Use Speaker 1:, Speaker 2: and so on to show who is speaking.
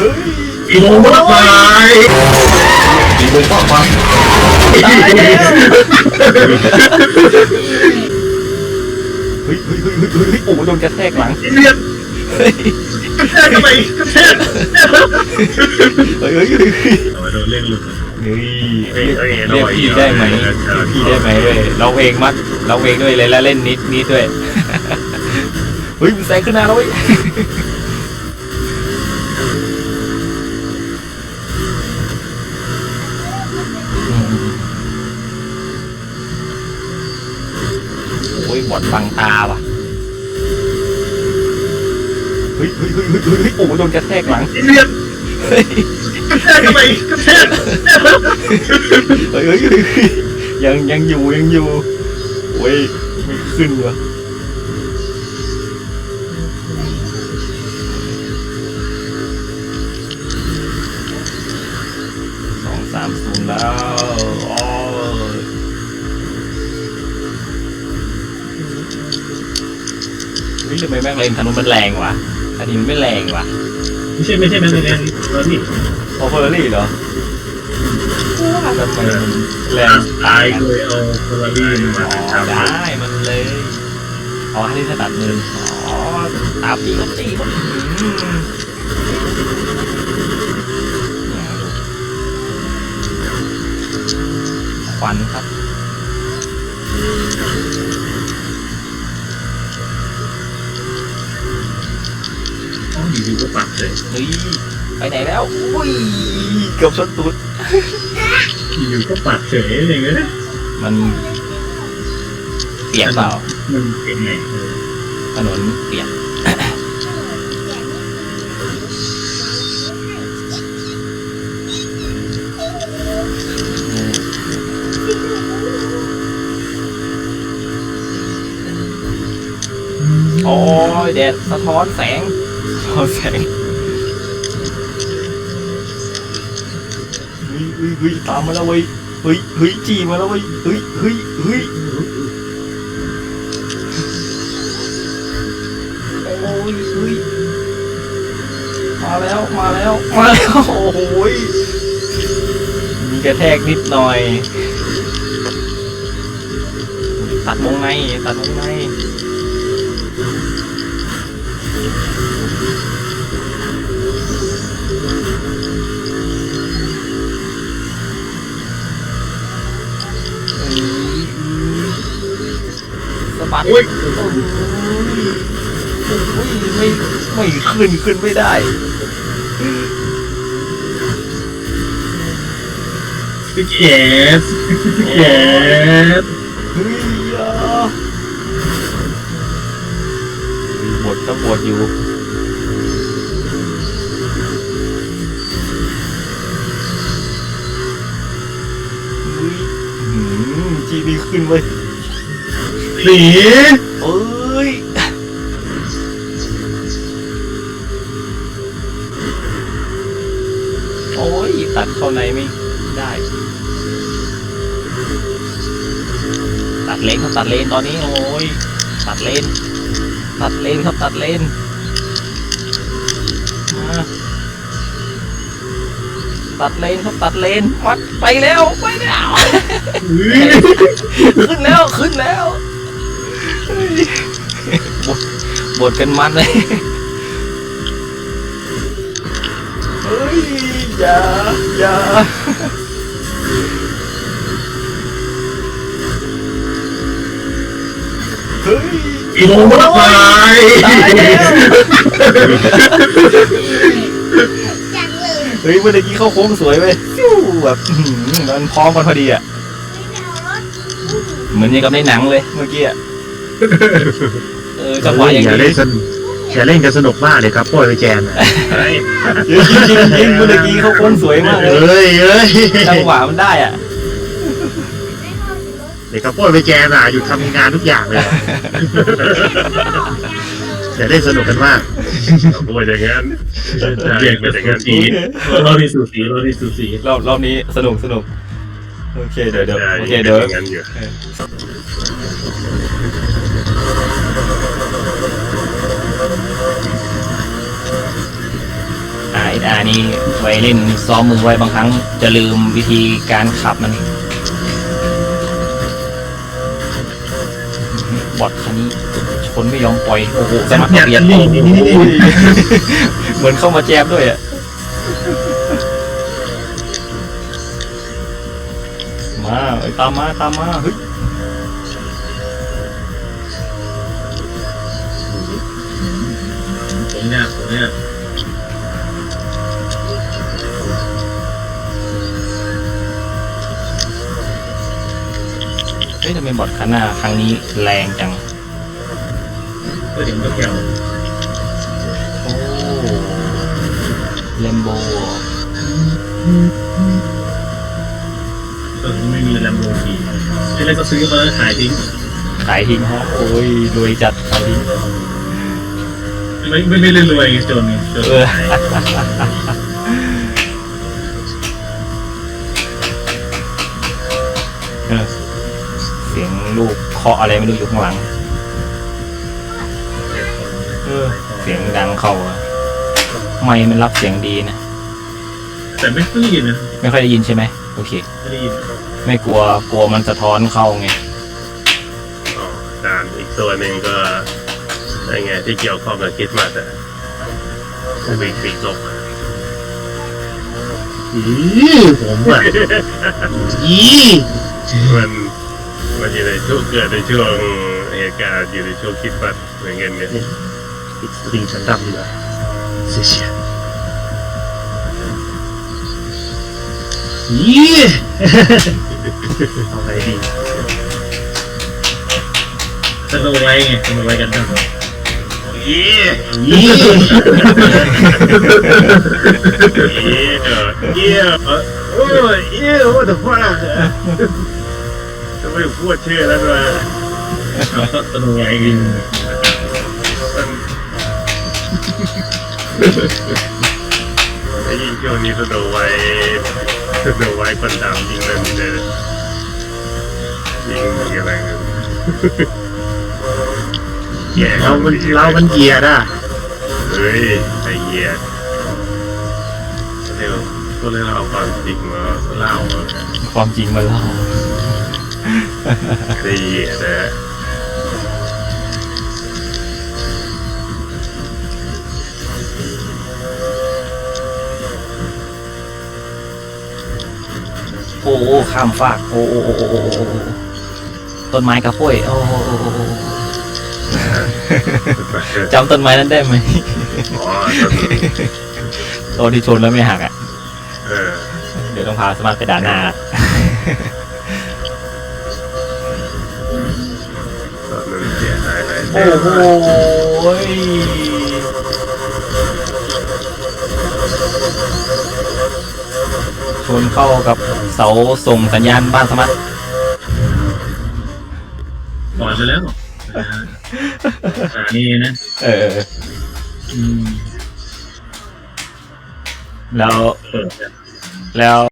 Speaker 1: เฮ้ย
Speaker 2: อีโมมากมาย
Speaker 1: ดีเลยมากมายเฮ้ยเฮ้ยเฮ้ยเฮ้ยเฮ้ยเฮ้ยโอ้โหโดนกระแทกหลัง
Speaker 2: เรียน
Speaker 1: เฮ้ย
Speaker 2: กระแทกทำไมกระแทก
Speaker 1: เฮ้ยเฮ้ยเฮ้ยเฮ้ย
Speaker 2: เอาโดนเล่นหลุด
Speaker 1: เฮ้ย
Speaker 2: เฮ้ยเฮ้ย
Speaker 1: เรียกพี่ได้ไหม
Speaker 2: เออ
Speaker 1: เรียกพี่ได้ไหมเว้ยเราเองมัดเราเองด้วยเลยแล้วเล่นนิดนิดด้วย เฮ้ยมันแซงขึ้นหน้าแล้วเว้ย บอดบังตาว่ะเฮ้ยเฮ้ยเฮ้ยเฮ้ยเฮ้ยโอ้โหโดนกระแทกหลัง
Speaker 2: เรียน
Speaker 1: เฮ้ย
Speaker 2: กระแทกทำไมกระแทก
Speaker 1: เฮ้ยเฮ้ยเฮ้ยเฮ้ยยังยังอยู่ยังอยู่โอ้ยไม่ขึ้นวะสองสามศูนย์แล้ว ทำไมแม่งเลนธนูมันแรงวะอันนี้มันไม่แรงวะ
Speaker 2: ไม่ใช่ไม่ใช่นั่นเองแล้วนี่
Speaker 1: พอเฟอร์รี่เหรอทำไมมันแรง
Speaker 2: ตายเลยเอาเฟอร์รารี่มา
Speaker 1: อ๋อ
Speaker 2: ทำ
Speaker 1: ได้มันเลยเอาให้ที่ถนัดมืออ๋อตามตีก็ตีก็อืมเนี่ยดูควันครับ
Speaker 2: อยู่ๆก็ปัดเลย
Speaker 1: เฮ้ยไปไหนแล้วอุ้ยเกือบชนตูด
Speaker 2: อยู่ๆก็ปัดเฉยอย่างเงี้ย
Speaker 1: มันเปียกเปล่า
Speaker 2: มันเป็นไงเออ
Speaker 1: ถนนเปียกโอ้ยแดดสะท้อนแสง สะท้อนแสงเฮ้ยเฮ้ยเฮ้ยตามมาแล้วเว้ยเฮ้ยเฮ้ยจีมาแล้วเว้ยเฮ้ยเฮ้ยเฮ้ยโอ้ยเฮ้ยมาแล้วมาแล้วมาแล้วโอ้โหยมีกระแทกนิดหน่อย ตัดวงในตัดวงใน สะบัด
Speaker 2: โอ้ย
Speaker 1: โอ้ยโอ้ยไม่ไม่ขึ้นขึ้นไม่ได้
Speaker 2: พี่แกสพี่แกส
Speaker 1: บทก็บทอยู่เฮ้ยอื้อหือจีบีขึ้นเว้ย
Speaker 2: หนี
Speaker 1: เอ้ยโอ้ยตัดเข้าในไม่ได้ ตัดเลนครับตัดเลนตอนนี้ โอ้ยตัดเลน ตัดเลนครับตัดเลนตัดเลนครับตัดเลนวัดไปแล้วไปแล้วขึ้นแล้วขึ้นแล้วบดบดกันมันเลยเฮ้ยอย่าอย่าเฮ้ย
Speaker 2: อีโมมากมาย
Speaker 1: ตายแล้ว
Speaker 3: จังเลย
Speaker 1: เฮ้ยเมื่อกี้เข้าโค้งสวยเว้ยฟิวแบบอื้อหือมันพร้อมกันพอดีอะเหมือนอยังกับในหนังเลยเมื่อกี้อะเออจังหวะอย่าง
Speaker 4: อย่า
Speaker 1: นี้
Speaker 4: เล่นสนุกอย่าเล่นกันสนุกมากเลยครับโป้ยไปแจมอะ
Speaker 1: จริงจริงจริงเมื่อกี้เขาโค้งสวยมากเลย
Speaker 4: เอ้ยเอ้ย
Speaker 1: จังหวะมันได้อะ
Speaker 4: เด็กครับโป้ยไปแจมอะอยู่ทำงานทุกอย่างเลยอะอย่าเล่นสนุกกันมาก
Speaker 2: เอาไปอย่างนั้นเรียกไปอย่างนั้นสีเราที่สูสีเราที่สูสี
Speaker 1: รอบรอบนี้สนุกสนุกโอเคเดี๋ยวเดี๋ยวโอเค
Speaker 2: เดี๋
Speaker 1: เดี๋
Speaker 2: ย
Speaker 1: ยวว
Speaker 2: อย่างนั้นอยู่
Speaker 1: อ่า SR นี่ไว้เล่นซ้อมมือไว้บางครั้งจะลืมวิธีการขับมัน บอดคันนี้ชนไม่ยอมปล่อยโอ้โหสมัครเบียดโอ้โหเหมือนเข้ามาแจบด้วยอะมาเอ้ยตามมาตามมาเฮ้ย
Speaker 5: ตรงเนี้ยตรงเนี้ย
Speaker 1: เฮ้ยทำไมบอดคันหน้าครั้งนี้แรงจัง
Speaker 5: ก็ถึงก็แก้ว
Speaker 1: โอ้เลมโบ
Speaker 5: ก็ไม่มีแลมโบกีที่แรกก็ซื้อมาแล้วขายทิ้ง
Speaker 1: ขายทิ้งฮะโอ้ยรวยจัดขายทิ้ง
Speaker 5: ไม่ไม่ไม่ได้รวยไงจนไงจน
Speaker 1: ลูกเคาะอะไรไม่รู้อยู่ข้างหลัง เออ เสียงดังเข้าอะไม่มันรับเสียงดีนะ
Speaker 5: แต่ไม่ค่อยได้ยินนะ
Speaker 1: ไม่ค่อยได้ยินใช่ไหมโอเค
Speaker 5: ไม่ได้ยิน
Speaker 1: ไม่กลัวกลัวมันสะท้อนเข้าไง
Speaker 5: อ๋อด่านอีกตัวหนึ่งก็อะไรไงที่เกี่ยวข้องกับคริสต์มาสอะปีกปีกนกอะ
Speaker 4: อีผมอะอี
Speaker 5: มัน มันอยู่ในช่วงเกิดในช่วงเหตุการณ์อยู่ในช่วงคริสต์มาสเหมือนกันเนี่ย
Speaker 4: ปิดสตรีมชั้นดำดีกว่าเสียเชียอีเอาไงดี
Speaker 5: สนุกไว้ไงสนุกไว้กันทั้ง
Speaker 4: อี
Speaker 5: เยี่ยเยี่ยโอ้ยเยี่ย what the fuck ทำ ไมพูดชื่อแล้วด้วยสนุกไว้กินไอ้ยิ่งช่วงนี้สนุกไว้สนุกไว้คนดำยิงนั่นเลยยิงอะไรกันแย่
Speaker 4: เรามันเรามันเหยียดอะ
Speaker 5: เฮ้ยไอ้เหี้ยเร็วก็เลยเอาความจริงมาเล่า
Speaker 1: ความจริงมาเล่า
Speaker 5: ไอ้เหี้ยนะ
Speaker 1: โอ้โหข้ามฟาก โอ้โหโอ้โหโอ้โอ้ต้นไม้กระโป้ยโอ้โหโอ้โอ้ จำต้นไม้นั้นได้ไหมต้นที่ชนแล้วไม่หักอะ
Speaker 5: เออ
Speaker 1: เดี๋ยวต้องพาสมาร์ทไปด่านหน้า โอ้
Speaker 5: น
Speaker 1: โหชนเข้ากับเสาส่งสัญญาณบ้านสมาร์ท
Speaker 5: ก่อนไปแล้วนี่นะ
Speaker 1: เออ
Speaker 5: อืม
Speaker 1: แล้ว
Speaker 5: เปิด
Speaker 1: แล้ว